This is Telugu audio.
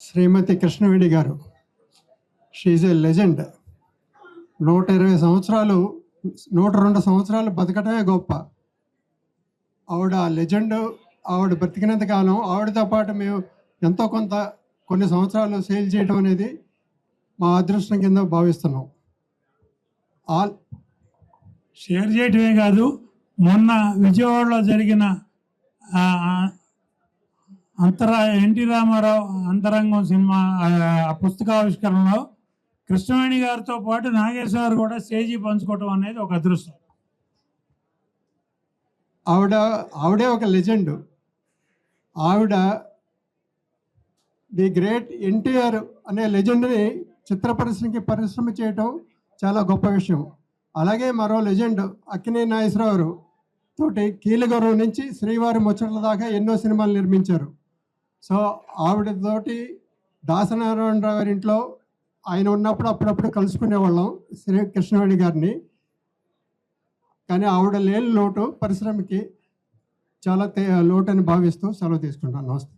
శ్రీమతి కృష్ణవేణి గారు. షీఈ్ ఏ లెజెండ్ నూట ఇరవై సంవత్సరాలు నూట రెండు సంవత్సరాలు బతకటమే గొప్ప. ఆవిడ లెజెండ్ ఆవిడ బ్రతికినంత కాలం ఆవిడతో పాటు మేము ఎంతో కొంత కొన్ని సంవత్సరాలు సేల్ చేయడం అనేది మా అదృష్టం కింద భావిస్తున్నాం. ఆల్ షేర్ చేయటమే కాదు మొన్న విజయవాడలో జరిగిన అంతరా ఎన్టీ రామారావు అంతరంగం సినిమా ఆ, పుస్తకావిష్కరణలో కృష్ణవేణి గారితో పాటు నాగేశ్వర కూడా స్టేజీ పంచుకోవటం అనేది ఒక అదృష్టం. ఆవిడ ఆవిడే ఒక లెజెండ్. ఆవిడ ది గ్రేట్ ఎన్టీఆర్ అనే లెజెండ్ని చిత్ర పరిశ్రమకి పరిశ్రమ చేయటం చాలా గొప్ప విషయం. అలాగే మరో లెజెండ్ అక్కినే నాగేశ్వరరావు తోటి కీలగౌరవం నుంచి శ్రీవారి ముచ్చట్ల దాకా ఎన్నో సినిమాలు నిర్మించారు. సో ఆవిడతోటి దాసనారాయణరావు గారి ఇంట్లో ఆయన ఉన్నప్పుడు అప్పుడప్పుడు కలుసుకునేవాళ్ళం శ్రీ కృష్ణవేణి గారిని. కానీ ఆవిడ లేని లోటు పరిశ్రమకి చాలా తే- లోటు అని భావిస్తూ సెలవు తీసుకుంటాను. నమస్తే.